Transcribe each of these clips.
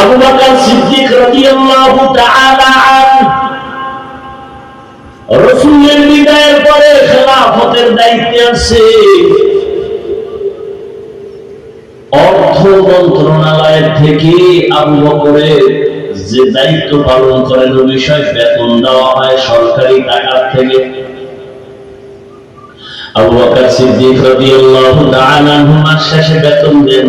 আবু বকর সিদ্দিক রাদিয়াল্লাহু তাআলা রসুলের বিদায়ের পরে খেলাফতের দায়িত্বে আছে অর্থ মন্ত্রণালয়ের থেকে আবু বকরের যে দায়িত্ব পালন করেন ওই বিষয় বেতন দেওয়া হয় সরকারি টাকার থেকে। আবু বকর সিদ্দিক রাদিয়াল্লাহু তাআলা শেষে বেতন দেন।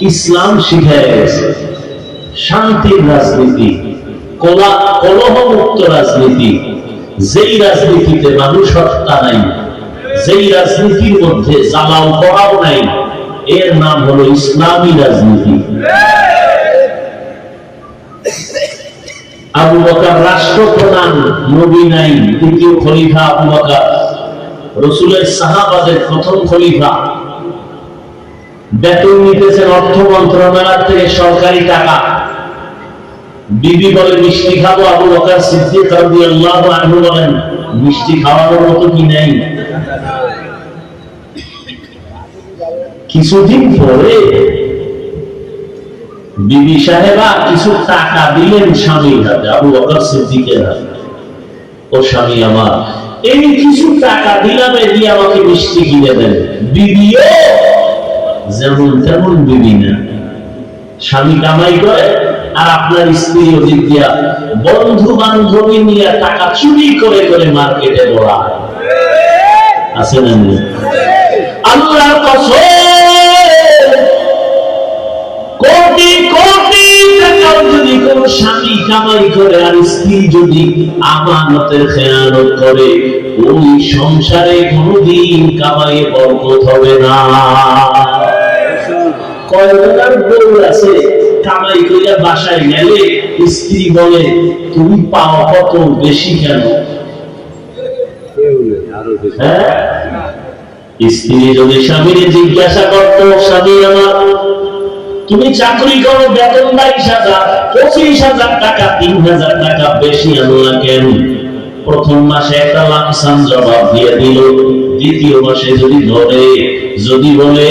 ইসলাম শিখে গেছে। শান্তির রাজনীতি, কলা কলহ মুক্ত রাজনীতি, যেই রাজনীতিতে মানুষ হত্যা নাই, যেই রাজনীতির মধ্যে জ্বালাও করাও নাই, এর নাম হলো ইসলামী রাজনীতি। আবু বকর রাষ্ট্রপ্রধান নবী নাই, দ্বিতীয় খলিফা আবু বকর। রসুলের সাহাবাদের প্রথম খলিফা। বেতন নিতেছেন অর্থ মন্ত্রণালয় থেকে সরকারি টাকা। বিবি বলে, মিষ্টি খাব আবু বকর সিদ্দিক রাদিয়াল্লাহু আনহু বলেন, মিষ্টি খাওয়ানোর মতো কি নেই? কিছুদিন পরে বিবি সাহেবা কিছু টাকা দিলেন স্বামীর হাতে, আবু বকর সিদ্দিকের হাতে। ও স্বামী আমার, এই কিছু টাকা দিলাম এটি আমাকে মিষ্টি কিনে দেন। বিবিও যেমন, তেমন বিবি না স্বামী কামাই করে আর আপনার স্ত্রী ওদিক দিয়া বন্ধু বান্ধবী নিয়ে টাকা চুরি করে করে মার্কেটে বলা আছে না কোটি কোটি টাকাও যদি কোন স্বামী কামাই করে আর স্ত্রী যদি আমানতের খেয়ানত করে, ওই সংসারে কোনদিন কামাই বরকত হবে না। বউ আছে, কামাই বাসায় গেলে স্ত্রী বলে, তুমি পাও কত বেশি কেন? হ্যাঁ? স্ত্রী যদি জিজ্ঞাসা করতো, স্বামী আমার, তুমি চাকরি করো, বেতন বাইশ হাজার, পঁচিশ হাজার টাকা, তিন হাজার টাকা বেশি আনলা কেন? প্রথম মাসে একটা লামসাম জবাব দিয়ে দিল, দ্বিতীয় মাসে যদি ধরে যদি বলে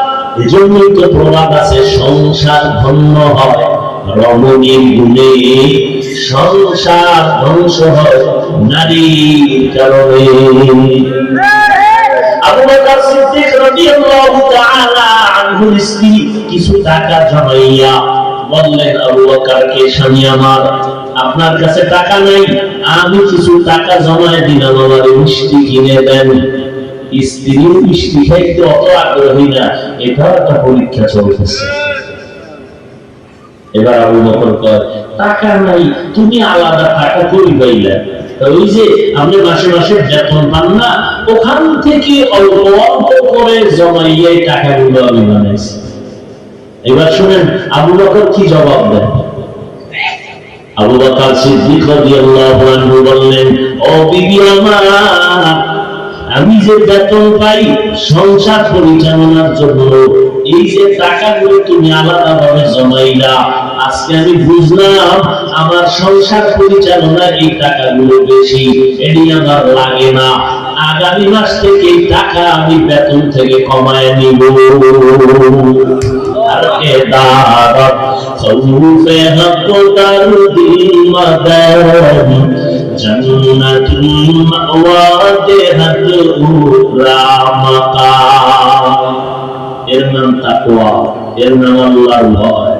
এজন্যই তো আছে, সংসার ধন্য হয়। রমণীর গুণে সংসার ধ্বংস হয় নারীর কারণে। কিছু টাকা জমাইয়া বললেন আবু বকরকে স্বামী আমার, আপনার কাছে টাকা নাই, আমি কিছু টাকা জমায় দিলাম, আমার মিষ্টি কিনে দেন। স্ত্রী মিষ্টি খাইতে অত আগ্রহী না। একটা পরীক্ষা চলতেছে। এবার আবু বকর কয়, টাকা নাই, তুমি আলাদা টাকা করি ওই যে আপনি মাসে মাসে বেতন পান না, ওখান থেকে অল্প অল্প করে জমাইয়ে টাকাগুলো আমি বানাইছি। এবার শুনেন, আবু বকর কি জবাব দেন? আবু বকর সিদ্দিক রাদিয়াল্লাহু আনহু বললেন, ও বিবি আমার আমি যে বেতন পাই সংসার পরিচালনার জন্য, এই যে টাকাগুলো তুমি আলাদা ভাবে জমাইলা, আজকে আমি বুঝলাম আমার সংসার পরিচালনা এই টাকাগুলো বেশি, এটি আমার লাগে না। আগামী মাস থেকে এই টাকা আমি বেতন থেকে কমায় নিব। সৌফে হক দারুদিল মাদানি এর নাম তাকওয়া এর নাম আল্লাহর ভয়।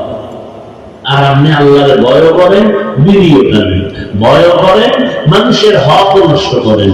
আর আপনি আল্লাহর ভয় করেন বিরিয়ে টানেন ভয় করেন, মানুষের হক নষ্ট করেন।